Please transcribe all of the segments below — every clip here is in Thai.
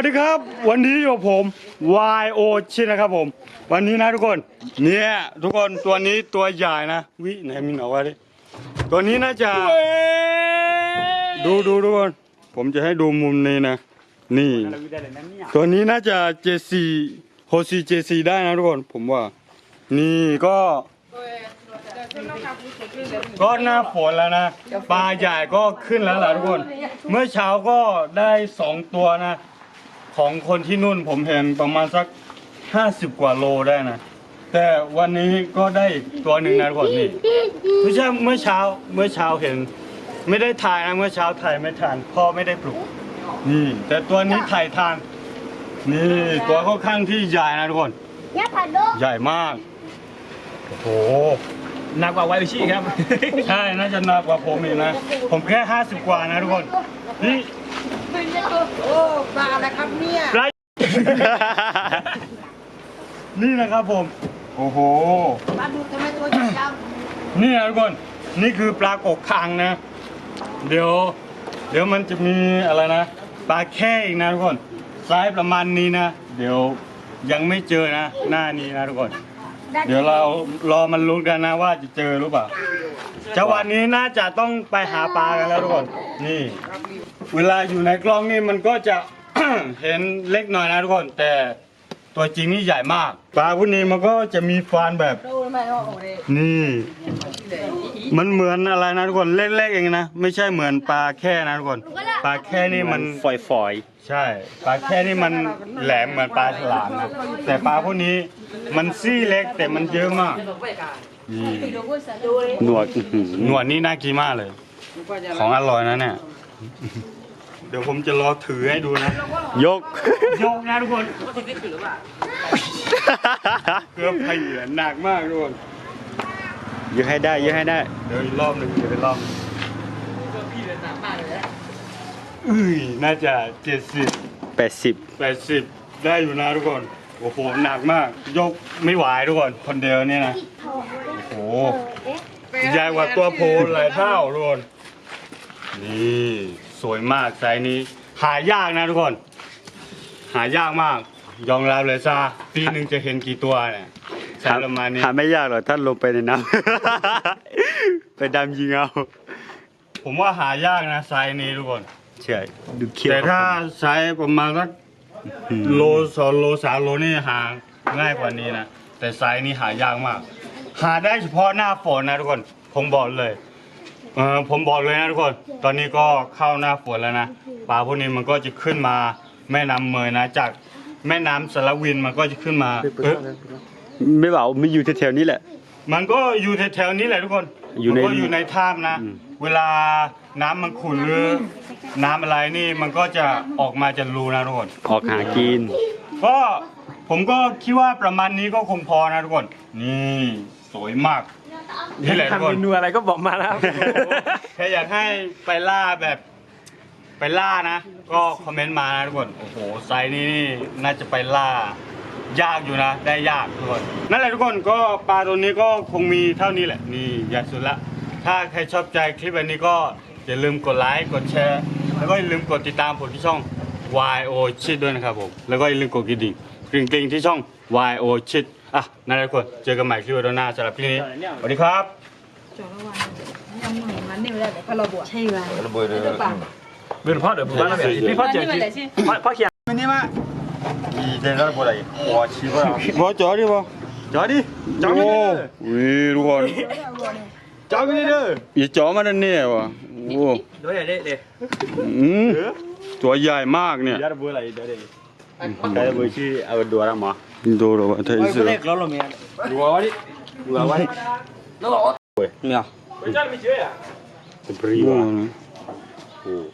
วัสดีครับ วันนี้อยู่กับผม YO ชินะครับผม วันนี้นะทุกคน เนี่ยทุกคนตัวนี้ตัวใหญ่นะ วิไหนมีหนอวะดิตัวนี้น่าจะ ดูดูทุกคน ผมจะให้ดูมุมนี้นะ นี่ ตัวนี้น่าจะ JC โฮซี JC ได้นะทุกคน ผมว่า นี่ก็ก็หน้าฝนแล้วนะ ปลาใหญ่ก็ขึ้นแล้วล่ะทุกคน เมื่อเช้าก็ได้สองตัวนะ ของคนที่นู่นผมเห็นประมาณสักห้าสิบกว่าโลได้นะ แต่วันนี้ก็ได้อีกตัวหนึ่งนะทุกคนนี่ไม่ใช่เมื่อเช้าเมื่อเช้าเห็น ไม่ได้ถ่ายนะเมื่อเช้าถ่ายไม่ทันพ่อไม่ได้ปลุก นี่ แต่ตัวนี้ถ่ายทันนี่ตัวค่อนข้างที่ใหญ่นะทุกคน Ya padô. ใหญ่มาก โอ้โหหนักกว่าไวชิครับ ใช่ น่าจะหนักกว่าผมอีกนะ ผมแค่ห้าสิบกว่านะทุกคน นี่โอ้ ปลาอะไรครับเนี่ยไร นี่นะครับผม โอ้โห ปลาดุกทำไมตัวใหญ่จังนี่นะทุกคน นี่คือปลากกคางนะ เดี๋ยว เดี๋ยวมันจะมีอะไรนะ ปลาแค่อีกนะทุกคนไซส์ประมาณนี้นะ เดี๋ยวยังไม่เจอนะ หน้านี้นะทุกคน เดี๋ยวเรารอมันลุ้นกันนะว่าจะเจอหรือเปล่าจังหวะนี้น่าจะต้องไปหาปลากันแล้วทุกคน นี่ เวลาอยู่ในกล้องนี่มันก็จะ เห็นเล็กหน่อยนะทุกคน แต่ตัวจริงนี่ใหญ่มาก ปลาพวกนี้มันก็จะมีฟันแบบ นี่ มันเหมือนอะไรนะทุกคนเล็กๆเองนะ ไม่ใช่เหมือนปลาแค่นะทุกคน ปลาแค่นี่มัน ฝอยฝอยใช่ ปลาแค่นี่มันแหลมเหมือนปลาฉลามนะ แต่ปลาพวกนี้มันซี่เล็กแต่มันเยอะมาก นี่หนวดอื้อหือหนวดนี่น่ากินมากเลย ของอร่อยนะเนี่ย เดี๋ยวผมจะรอถือให้ดูนะ ยก ยกนะทุกคนเกือบไปเหยื่อหนักมากทุกคนยกให้ได้ยกให้ได้ เดี๋ยวอีกรอบหนึ่งเดี๋ยวอีกรอบอุ้ยน่าจะเจ็ดสิบ80แปดสิบได้อยู่นะทุกคนโอ้โหหนักมาก ยกไม่ไหวทุกคนคนเดียวเนี่ยนะโอ้โหใหญ่กว่าตัวโพลหลายเท่าทุกคนนี่ สวยมากไซส์นี้ หายากนะทุกคน หายากมาก ยอมรับเลยซาปีหนึ่งจะเห็นกี่ตัวเนี่ยไซส์ประมาณนี้หาไม่ยากหรอกท่านลงไปในน้ำ ไปดำยิงเอา ผมว่าหายากนะไซส์นี้ทุกคนใช่ดูเขียวแต่ถ้าไซส์ประมาณสักอืมโลสองโลสามโลนี่หาง่ายกว่านี้นะแต่ไซส์นี้หายากมาก หาได้เฉพาะหน้าฝนนะทุกคนผมบอกเลย เออผมบอกเลยนะทุกคน ตอนนี้ก็เข้าหน้าฝนแล้วนะปลาพวกนี้มันก็จะขึ้นมาแม่น้ำเมยนะ จากแม่น้ำสารวินมันก็จะขึ้นมาเอ้ยไม่เบาไม่อยู่แถวๆนี้แหละ มันก็อยู่แถวๆนี้แหละทุกคนอยู่ในมันก็อยู่ในถ้ำนะ อืม เวลาน้ำมันขุ่นหรือน้ำอะไรนี่มันก็จะออกมาจากรูนะทุกคน ออกหากิน ก็ผมก็คิดว่าประมาณนี้ก็คงพอนะทุกคน นี่ สวยมาก นี่แหละทุกคนเมนูอะไรก็บอกมาแล้วใครอยากให้ไปล่าแบบ ไปล่านะ ก็คอมเมนต์มานะทุกคน โอ้โหไซส์นี้นี่น่าจะไปล่า ยากอยู่นะ ได้ยากทุกคน นั่นแหละทุกคนก็ปลาตัวนี้ก็คงมีเท่านี้แหละ นี่ใหญ่สุดละ ถ้าใครชอบใจคลิปแบบนี้ก็อย่าลืมกดไลค์ กดแชร์ แล้วก็อย่าลืมกดติดตามผมที่ช่อง YO ชิดด้วยนะครับผม แล้วก็อย่าลืมกดกระดิ่งกริ่งกริ่งๆที่ช่อง YO ชิด อะนั่นแหละทุกคนเจอกันใหม่คลิปวิดโอน้าสำหรับคลินี้สวัสดีครับจอระวันยังเหมือนมันนี่แหละพอเราบวชใช่ไหมเราบวชเลยวเบื่อพ่อเดี๋ยวผมว่าพี่พ่อเจอพ่อเขียนมันนี่มามีเดินก็บวชอะไรบวชชีวะบวชจอดิบวจอดิจอไม่ได้วิทุกคนจอไม่ไดิเด้ออย่าจอมาดันเนี่ยวะโอ้ตัวใหญ่เด็ดเลยตัวใหญ่มากเนี่ย Kaya boici awal dua orang mah. Dua orang, tadi sih. Boleh keluar loh mian. Dua hari, dua hari. Nolak. Weh, mian. Bicara bicara ya. Beri bang. Oh.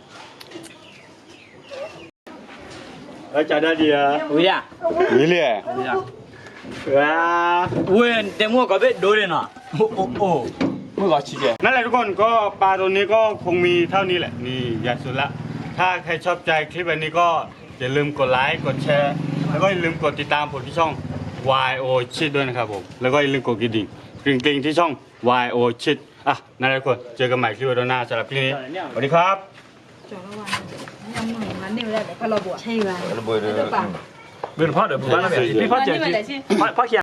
Ở chợ đó đi à? Ui à? Ui à? Ui à? Wow. Ui, để mua có biết đối lên à? Ồ, ồ, ồ. Mua có chỉ kìa. Nói là con có ba đồ này có không mì thao ni lại. Nì, giá số lạ. ถ้าใครชอบใจคลิปวันนี้ก็อย่าลืมกดไลค์กดแชร์ แล้วก็อย่าลืมกดติดตามผมที่ช่อง YO ชิดด้วยนะครับผม แล้วก็อย่าลืมกดกระดิ่งกริ่งกริงที่ช่อง YO ชิดอะนั่นแหละคนเจอกันใหม่คลิปวันหน้าสำหรับคลิปนี้สวัสดีครับจอระวังยังหนึ่งวันนี่แล้วเดี๋ยวพอโราบวใช่ไหมเราบวเดี๋ยวเดี๋ยพ่อเดี๋ยวผมว่าเราแบพ่พ่อเจอพี่พ่อเขียน